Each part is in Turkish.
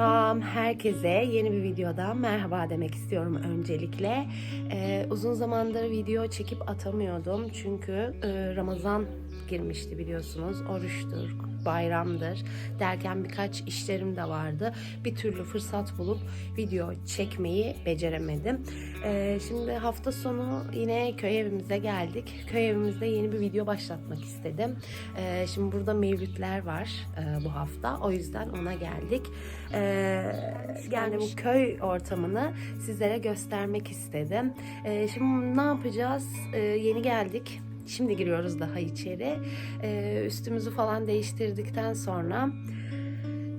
Herkese yeni bir videodan merhaba demek istiyorum öncelikle. Ee, uzun zamandır video çekip atamıyordum çünkü e, Ramazan girmişti biliyorsunuz. Oruçtur, bayramdır derken birkaç işlerim de vardı. Bir türlü fırsat bulup video çekmeyi beceremedim. Ee, şimdi hafta sonu yine köy evimize geldik. Köy evimizde yeni bir video başlatmak istedim. Ee, şimdi burada mevlütler var e, bu hafta. O yüzden ona geldik. Ee, yani bu köy ortamını sizlere göstermek istedim. Ee, şimdi ne yapacağız? Ee, yeni geldik. Şimdi giriyoruz daha içeri. Ee, üstümüzü falan değiştirdikten sonra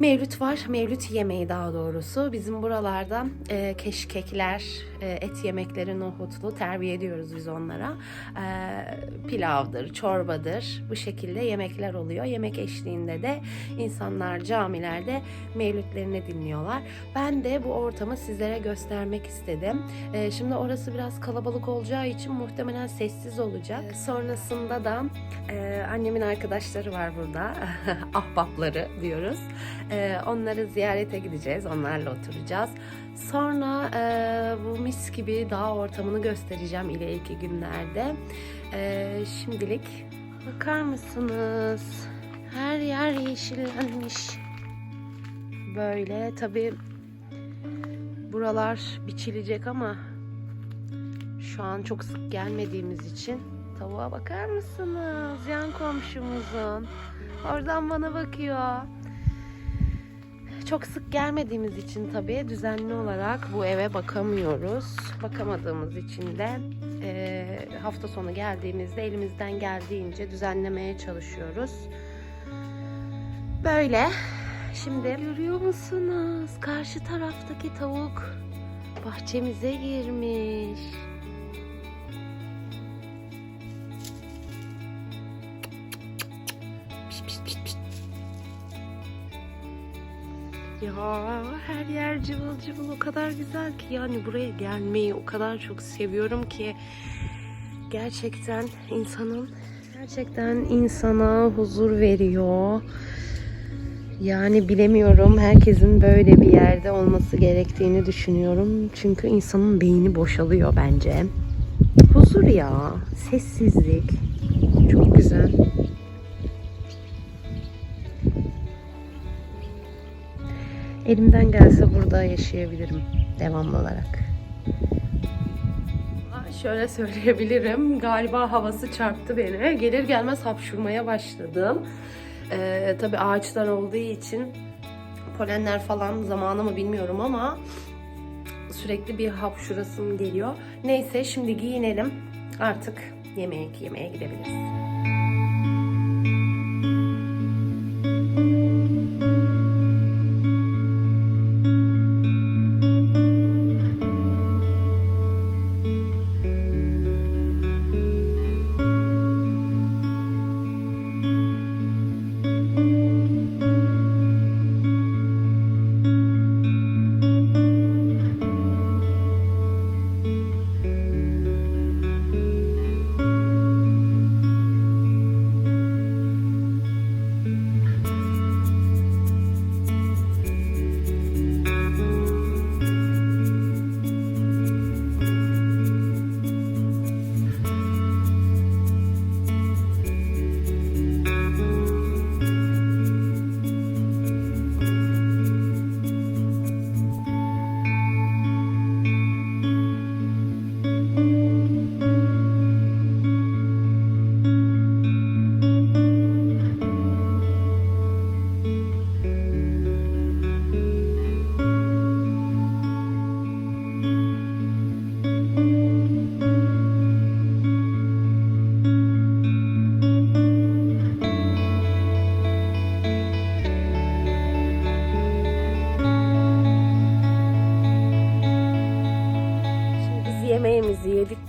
Mevlüt var. Mevlüt yemeği daha doğrusu. Bizim buralarda e, keşkekler, e, et yemekleri nohutlu terbiye ediyoruz biz onlara. E, pilavdır, çorbadır. Bu şekilde yemekler oluyor. Yemek eşliğinde de insanlar camilerde mevlütlerini dinliyorlar. Ben de bu ortamı sizlere göstermek istedim. E, şimdi orası biraz kalabalık olacağı için muhtemelen sessiz olacak. E, sonrasında da e, annemin arkadaşları var burada. Ahbapları diyoruz. Ee, onları ziyarete gideceğiz. Onlarla oturacağız. Sonra e, bu mis gibi dağ ortamını göstereceğim ileriki günlerde. Ee, şimdilik bakar mısınız? Her yer yeşillenmiş. Böyle tabi buralar biçilecek ama şu an çok sık gelmediğimiz için tavuğa bakar mısınız? Yan komşumuzun. Oradan bana bakıyor. Çok sık gelmediğimiz için tabii düzenli olarak bu eve bakamıyoruz. Bakamadığımız için de e, hafta sonu geldiğimizde elimizden geldiğince düzenlemeye çalışıyoruz. Böyle. Şimdi görüyor musunuz? Karşı taraftaki tavuk bahçemize girmiş. Her yer cıvıl cıvıl o kadar güzel ki yani buraya gelmeyi o kadar çok seviyorum ki gerçekten insanın gerçekten insana huzur veriyor. Yani bilemiyorum herkesin böyle bir yerde olması gerektiğini düşünüyorum. Çünkü insanın beyni boşalıyor bence. Huzur ya, sessizlik. Çok güzel. Elimden gelse burada yaşayabilirim devamlı olarak. Şöyle söyleyebilirim. Galiba havası çarptı beni. Gelir gelmez hapşurmaya başladım. Ee, tabii ağaçlar olduğu için polenler falan zamanı mı bilmiyorum ama sürekli bir hapşurasım geliyor. Neyse şimdi giyinelim. Artık yemek yemeye gidebiliriz.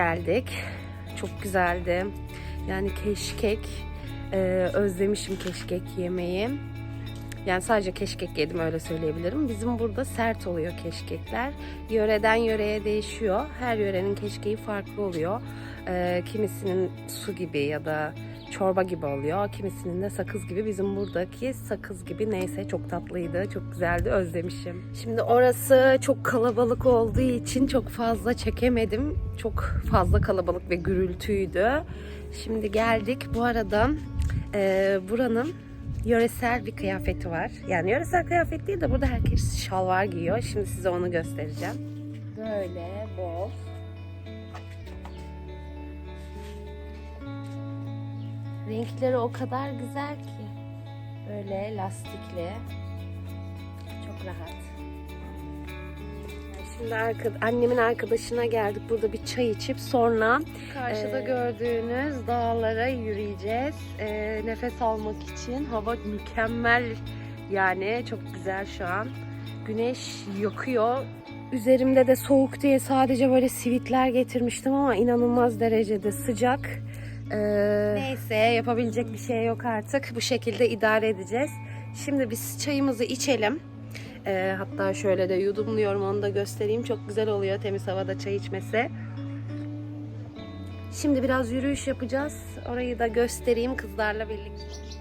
Geldik. Çok güzeldi. Yani keşkek. e, özlemişim keşkek yemeği. Yani sadece keşkek yedim öyle söyleyebilirim. Bizim burada sert oluyor keşkekler. Yöreden yöreye değişiyor. Her yörenin keşkeği farklı oluyor. E, kimisinin su gibi ya da çorba gibi oluyor. Kimisinin de sakız gibi. Bizim buradaki sakız gibi neyse çok tatlıydı. Çok güzeldi. Özlemişim. Şimdi orası çok kalabalık olduğu için çok fazla çekemedim. Çok fazla kalabalık ve gürültüydü. Şimdi geldik. Bu arada e, buranın yöresel bir kıyafeti var. Yani yöresel kıyafet değil de burada herkes şalvar giyiyor. Şimdi size onu göstereceğim. Böyle bol. Renkleri o kadar güzel ki. Böyle lastikli. Çok rahat. Şimdi arka, annemin arkadaşına geldik. Burada bir çay içip sonra karşıda Ee, gördüğünüz dağlara yürüyeceğiz. Ee, nefes almak için hava mükemmel. Yani çok güzel şu an. Güneş yakıyor. Üzerimde de soğuk diye sadece böyle sivitler getirmiştim ama inanılmaz derecede sıcak. Ee, neyse yapabilecek bir şey yok artık. Bu şekilde idare edeceğiz. Şimdi biz çayımızı içelim. Ee, hatta şöyle de yudumluyorum onu da göstereyim. Çok güzel oluyor temiz havada çay içmesi. Şimdi biraz yürüyüş yapacağız. Orayı da göstereyim kızlarla birlikte.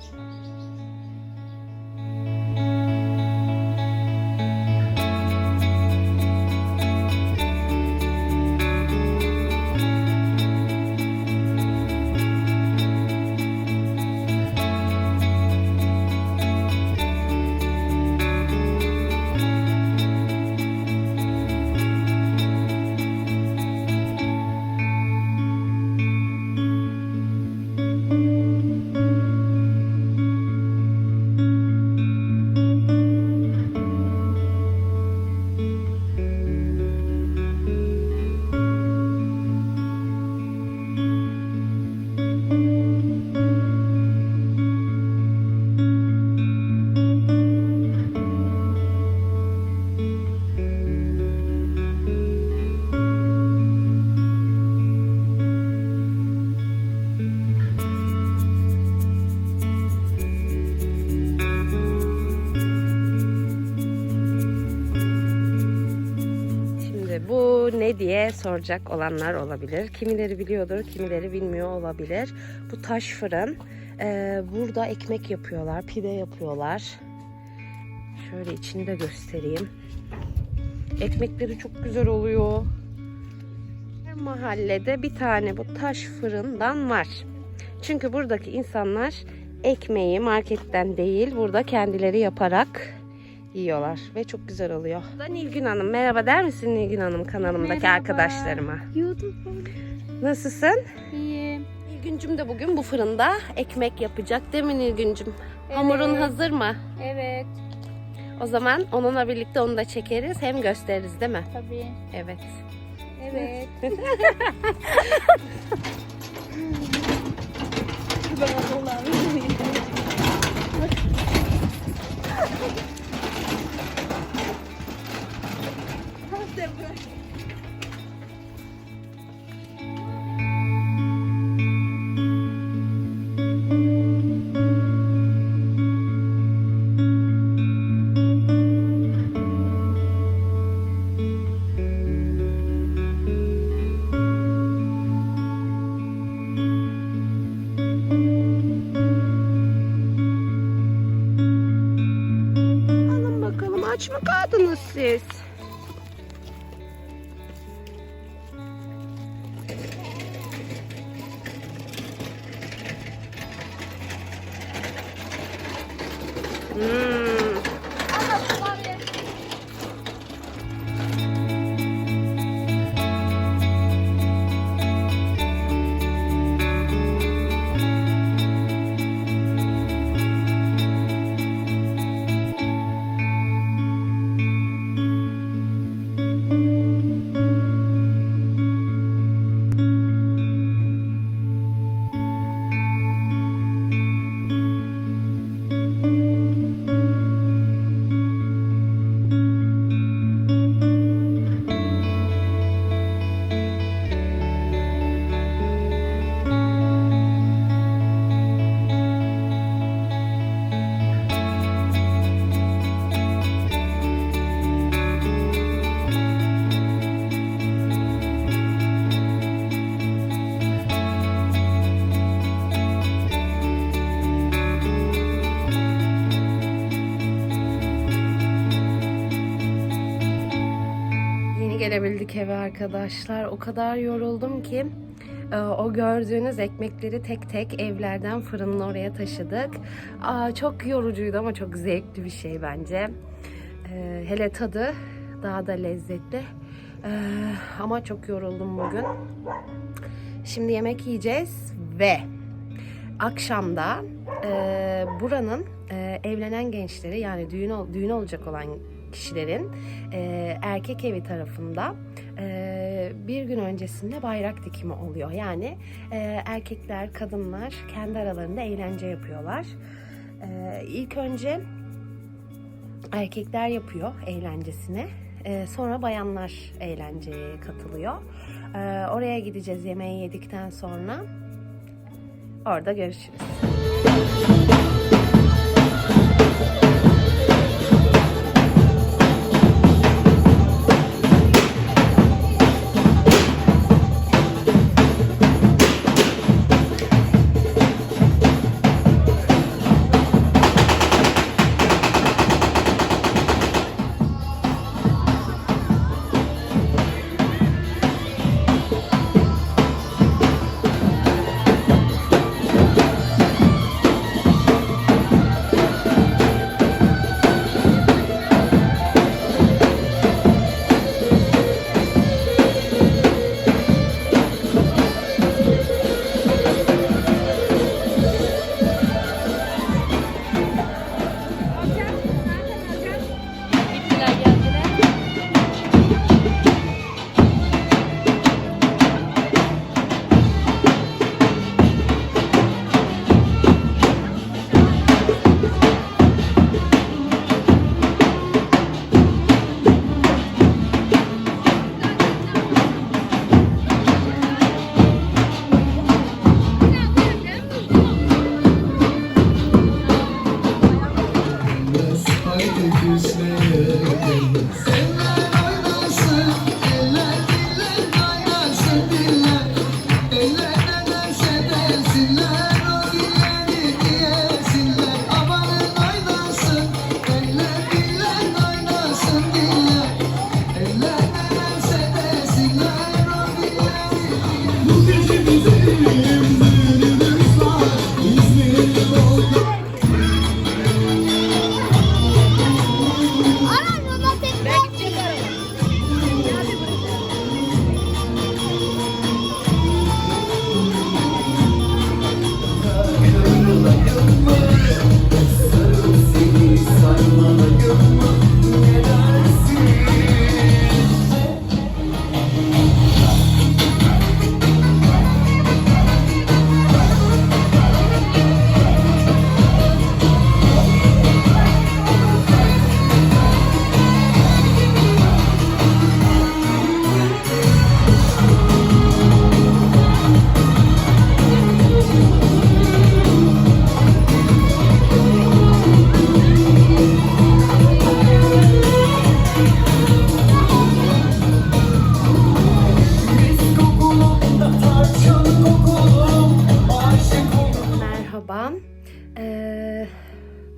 Diye soracak olanlar olabilir. Kimileri biliyordur, kimileri bilmiyor olabilir. Bu taş fırın. Ee, burada ekmek yapıyorlar, pide yapıyorlar. Şöyle içinde göstereyim. Ekmekleri çok güzel oluyor. Her mahallede bir tane bu taş fırından var. Çünkü buradaki insanlar ekmeği marketten değil, burada kendileri yaparak yiyorlar ve çok güzel oluyor. Da Nilgün Hanım merhaba der misin Nilgün Hanım kanalımdaki Merhaba. arkadaşlarıma? YouTube. Nasılsın? İyiyim. Nilgüncüm de bugün bu fırında ekmek yapacak değil mi Nilgüncüm? Hamurun Evet. hazır mı? Evet. O zaman onunla birlikte onu da çekeriz hem gösteririz değil mi? Tabii. Evet. Evet. Alın bakalım aç mı kaldınız siz? 嗯。Hmm. eve arkadaşlar. O kadar yoruldum ki e, o gördüğünüz ekmekleri tek tek evlerden fırının oraya taşıdık. Çok yorucuydu ama çok zevkli bir şey bence. E, hele tadı daha da lezzetli. E, ama çok yoruldum bugün. Şimdi yemek yiyeceğiz ve akşamda buranın evlenen gençleri yani düğün düğün olacak olan kişilerin e, erkek evi tarafında bir gün öncesinde bayrak dikimi oluyor. Yani erkekler, kadınlar kendi aralarında eğlence yapıyorlar. E, ilk önce erkekler yapıyor eğlencesini. E, sonra bayanlar eğlenceye katılıyor. Oraya gideceğiz yemeği yedikten sonra. Orada görüşürüz. Küsmeyelim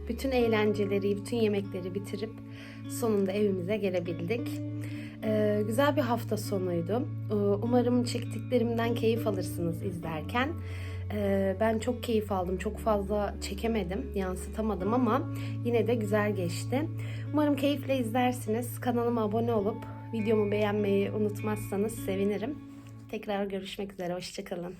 Bütün eğlenceleri, bütün yemekleri bitirip sonunda evimize gelebildik. Güzel bir hafta sonuydu. Umarım çektiklerimden keyif alırsınız izlerken. Ben çok keyif aldım. Çok fazla çekemedim, yansıtamadım ama yine de güzel geçti. Umarım keyifle izlersiniz. Kanalıma abone olup videomu beğenmeyi unutmazsanız sevinirim. Tekrar görüşmek üzere. Hoşçakalın.